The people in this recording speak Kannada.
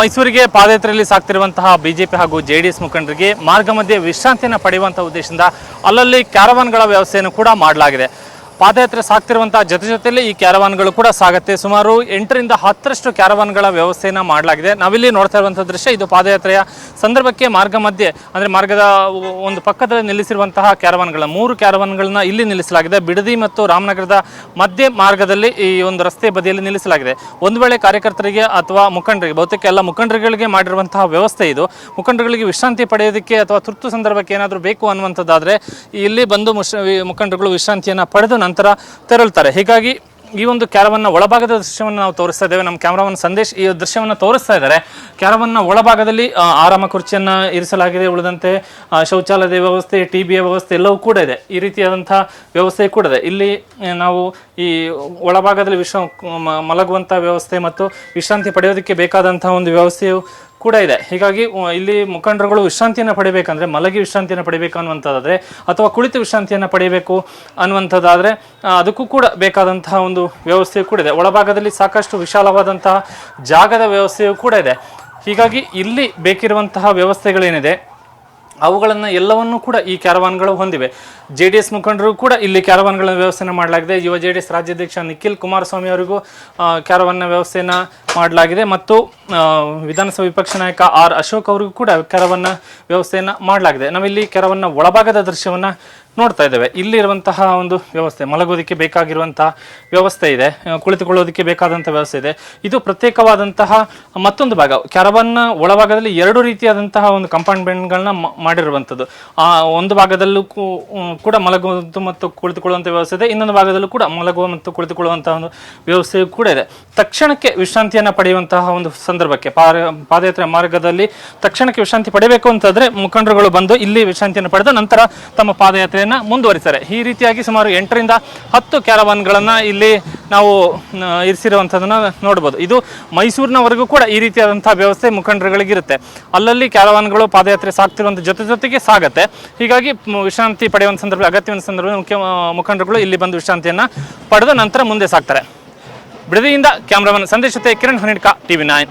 ಮೈಸೂರಿಗೆ ಪಾದಯಾತ್ರೆಯಲ್ಲಿ ಸಾಕ್ತಿರುವಂತಹ ಬಿಜೆಪಿ ಹಾಗೂ ಜೆಡಿಎಸ್ ಮುಖಂಡರಿಗೆ ಮಾರ್ಗ ಮಧ್ಯೆ ವಿಶ್ರಾಂತಿಯನ್ನು ಪಡೆಯುವಂತಹ ಉದ್ದೇಶದಿಂದ ಅಲ್ಲಲ್ಲಿ ಕ್ಯಾರವಾನ್ಗಳ ವ್ಯವಸ್ಥೆಯನ್ನು ಕೂಡ ಮಾಡಲಾಗಿದೆ. ಪಾದಯಾತ್ರೆ ಸಾಕ್ತಿರುವಂತಹ ಜೊತೆ ಜೊತೆಯಲ್ಲಿ ಈ ಕ್ಯಾರವಾನ್ಗಳು ಕೂಡ ಸಾಗುತ್ತೆ. ಸುಮಾರು ಎಂಟರಿಂದ ಹತ್ತರಷ್ಟು ಕ್ಯಾರವಾನ್ಗಳ ವ್ಯವಸ್ಥೆಯನ್ನು ಮಾಡಲಾಗಿದೆ. ನಾವಿಲ್ಲಿ ನೋಡ್ತಾ ಇರುವಂತಹ ದೃಶ್ಯ, ಇದು ಪಾದಯಾತ್ರೆಯ ಸಂದರ್ಭಕ್ಕೆ ಮಾರ್ಗ ಮಧ್ಯೆ, ಅಂದರೆ ಮಾರ್ಗದ ಒಂದು ಪಕ್ಕದಲ್ಲಿ ನಿಲ್ಲಿಸಿರುವಂತಹ ಕ್ಯಾರವಾನ್ಗಳ, ಮೂರು ಕ್ಯಾರವಾನ್ಗಳನ್ನ ಇಲ್ಲಿ ನಿಲ್ಲಿಸಲಾಗಿದೆ. ಬಿಡದಿ ಮತ್ತು ರಾಮನಗರದ ಮಧ್ಯೆ ಮಾರ್ಗದಲ್ಲಿ ಈ ಒಂದು ರಸ್ತೆ ಬದಿಯಲ್ಲಿ ನಿಲ್ಲಿಸಲಾಗಿದೆ. ಒಂದು ವೇಳೆ ಕಾರ್ಯಕರ್ತರಿಗೆ ಅಥವಾ ಮುಖಂಡರಿಗೆ, ಬಹುತೇಕ ಎಲ್ಲ ಮುಖಂಡರುಗಳಿಗೆ ಮಾಡಿರುವಂತಹ ವ್ಯವಸ್ಥೆ ಇದು. ಮುಖಂಡರುಗಳಿಗೆ ವಿಶ್ರಾಂತಿ ಪಡೆಯೋದಕ್ಕೆ ಅಥವಾ ತುರ್ತು ಸಂದರ್ಭಕ್ಕೆ ಏನಾದರೂ ಬೇಕು ಅನ್ನುವಂಥದ್ದಾದರೆ, ಇಲ್ಲಿ ಬಂದು ಮುಖಂಡರುಗಳು ವಿಶ್ರಾಂತಿಯನ್ನು ಪಡೆದು ನಂತರ ತೆರಳುತ್ತಾರೆ. ಹೀಗಾಗಿ ಈ ಒಂದು ಕ್ಯಾರವನ್ನ ಒಳಭಾಗದ ದೃಶ್ಯವನ್ನು ನಾವು ತೋರಿಸ್ತಾ ಇದ್ದೇವೆ. ನಮ್ಮ ಕ್ಯಾಮ್ರಾಮನ್ ಸಂದೇಶ್ ಈ ದೃಶ್ಯವನ್ನು ತೋರಿಸ್ತಾ ಇದ್ದಾರೆ. ಕ್ಯಾರವನ್ನ ಒಳಭಾಗದಲ್ಲಿ ಆರಾಮ ಕುರ್ಚಿಯನ್ನು ಇರಿಸಲಾಗಿದೆ. ಉಳಿದಂತೆ ಶೌಚಾಲಯದ ವ್ಯವಸ್ಥೆ, ಟಿ ಬಿಯ ವ್ಯವಸ್ಥೆ ಎಲ್ಲವೂ ಕೂಡ ಇದೆ. ಈ ರೀತಿಯಾದಂಥ ವ್ಯವಸ್ಥೆ ಕೂಡ ಇದೆ. ಇಲ್ಲಿ ನಾವು ಈ ಒಳಭಾಗದಲ್ಲಿ ವಿಶ್ವ, ಮ- ಮಲಗುವಂಥ ವ್ಯವಸ್ಥೆ ಮತ್ತು ವಿಶ್ರಾಂತಿ ಪಡೆಯೋದಕ್ಕೆ ಬೇಕಾದಂಥ ಒಂದು ವ್ಯವಸ್ಥೆಯು ಕೂಡ ಇದೆ. ಹೀಗಾಗಿ ಇಲ್ಲಿ ಮುಖಂಡರುಗಳು ವಿಶ್ರಾಂತಿಯನ್ನು ಪಡಿಬೇಕಂದ್ರೆ, ಮಲಗಿ ವಿಶ್ರಾಂತಿಯನ್ನು ಪಡಿಬೇಕು ಅನ್ನುವಂಥದ್ದಾದರೆ, ಅಥವಾ ಕುಳಿತು ವಿಶ್ರಾಂತಿಯನ್ನು ಪಡಿಬೇಕು ಅನ್ನುವಂಥದ್ದಾದರೆ ಅದಕ್ಕೂ ಕೂಡ ಬೇಕಾದಂತಹ ಒಂದು ವ್ಯವಸ್ಥೆಯು ಕೂಡ ಇದೆ. ಒಳಭಾಗದಲ್ಲಿ ಸಾಕಷ್ಟು ವಿಶಾಲವಾದಂತಹ ಜಾಗದ ವ್ಯವಸ್ಥೆಯು ಕೂಡ ಇದೆ. ಹೀಗಾಗಿ, ಇಲ್ಲಿ ಬೇಕಿರುವಂತಹ ವ್ಯವಸ್ಥೆಗಳೇನಿದೆ ಅವುಗಳನ್ನು ಎಲ್ಲವನ್ನೂ ಕೂಡ ಈ ಕ್ಯಾರವಾನ್ಗಳು ಹೊಂದಿವೆ. ಜೆ ಡಿ ಎಸ್ ಮುಖಂಡರು ಕೂಡ ಇಲ್ಲಿ ಕ್ಯಾರವಾನ್ಗಳನ್ನು ವ್ಯವಸ್ಥೆಯನ್ನು ಮಾಡಲಾಗಿದೆ. ಯುವ ಜೆ ಡಿ ಎಸ್ ರಾಜ್ಯಾಧ್ಯಕ್ಷ ನಿಖಿಲ್ ಕುಮಾರಸ್ವಾಮಿ ಅವರಿಗೂ ಕ್ಯಾರವಾನ್ನ ವ್ಯವಸ್ಥೆಯನ್ನು ಮಾಡಲಾಗಿದೆ. ಮತ್ತು ವಿಧಾನಸಭಾ ವಿಪಕ್ಷ ನಾಯಕ ಆರ್ ಅಶೋಕ್ ಅವರಿಗೂ ಕೂಡ ಕ್ಯಾರವನ್ನ ವ್ಯವಸ್ಥೆಯನ್ನು ಮಾಡಲಾಗಿದೆ. ನಾವಿಲ್ಲಿ ಕ್ಯಾರವನ್ನ ಒಳಭಾಗದ ದೃಶ್ಯವನ್ನು ನೋಡ್ತಾ ಇದ್ದೇವೆ. ಇಲ್ಲಿರುವಂತಹ ಒಂದು ವ್ಯವಸ್ಥೆ ಮಲಗೋದಕ್ಕೆ ಬೇಕಾಗಿರುವಂತಹ ವ್ಯವಸ್ಥೆ ಇದೆ. ಕುಳಿತುಕೊಳ್ಳೋದಕ್ಕೆ ಬೇಕಾದಂಥ ವ್ಯವಸ್ಥೆ ಇದೆ. ಇದು ಪ್ರತ್ಯೇಕವಾದಂತಹ ಮತ್ತೊಂದು ಭಾಗ. ಕ್ಯಾರವನ್ನ ಒಳಭಾಗದಲ್ಲಿ ಎರಡು ರೀತಿಯಾದಂತಹ ಒಂದು ಕಂಪಾರ್ಟ್ಮೆಂಟ್ಗಳನ್ನ ಮಾಡಿರುವಂಥದ್ದು. ಆ, ಒಂದು ಭಾಗದಲ್ಲೂ ಕೂಡ ಮಲಗುವುದು ಮತ್ತು ಕುಳಿತುಕೊಳ್ಳುವಂಥ ವ್ಯವಸ್ಥೆ ಇದೆ. ಇನ್ನೊಂದು ಭಾಗದಲ್ಲೂ ಕೂಡ ಮಲಗುವ ಮತ್ತು ಕುಳಿತುಕೊಳ್ಳುವಂತಹ ಒಂದು ವ್ಯವಸ್ಥೆಯು ಕೂಡ ಇದೆ. ತಕ್ಷಣಕ್ಕೆ ವಿಶ್ರಾಂತಿಯನ್ನು ಪಡೆಯುವಂತಹ ಒಂದು ಸಂದರ್ಭಕ್ಕೆ ಪಾದಯಾತ್ರೆ ಮಾರ್ಗದಲ್ಲಿ ತಕ್ಷಣಕ್ಕೆ ವಿಶ್ರಾಂತಿ ಪಡೆಯಬೇಕು ಅಂತಂದ್ರೆ ಮುಖಂಡರುಗಳು ಬಂದು ಇಲ್ಲಿ ವಿಶ್ರಾಂತಿಯನ್ನು ಪಡೆದ ನಂತರ ತಮ್ಮ ಪಾದಯಾತ್ರೆಯನ್ನ ಮುಂದುವರಿಸ್ತಾರೆ ಈ ರೀತಿಯಾಗಿ ಸುಮಾರು ಎಂಟರಿಂದ ಹತ್ತು ಕ್ಯಾರವಾನ್ಗಳನ್ನು ಇಲ್ಲಿ ನಾವು ಇರಿಸಿರುವಂಥದ್ದನ್ನು ನೋಡ್ಬೋದು. ಇದು ಮೈಸೂರಿನವರೆಗೂ ಕೂಡ ಈ ರೀತಿಯಾದಂಥ ವ್ಯವಸ್ಥೆ ಮುಖಂಡರುಗಳಿಗಿರುತ್ತೆ. ಅಲ್ಲಲ್ಲಿ ಕ್ಯಾರವಾನ್ಗಳು ಪಾದಯಾತ್ರೆ ಸಾಗ್ತಿರುವಂಥ ಜೊತೆ ಜೊತೆಗೆ ಸಾಗತ್ತೆ. ಹೀಗಾಗಿ ವಿಶ್ರಾಂತಿ ಪಡೆಯುವಂಥ ಸಂದರ್ಭ ಅಗತ್ಯವಿನ ಸಂದರ್ಭದಲ್ಲಿ ಮುಖ್ಯ ಮುಖಂಡರುಗಳು ಇಲ್ಲಿ ಬಂದು ವಿಶ್ರಾಂತಿಯನ್ನ ಪಡೆದ ನಂತರ ಮುಂದೆ ಸಾಗ್ತಾರೆ ಬಿಡದಿಯಿಂದ ಕ್ಯಾಮ್ರಾಮನ್ ಸಂದೇಶತೆ ಕಿರಣ್ ಹನಿಡ್ಕ, ಟಿವಿ ನೈನ್.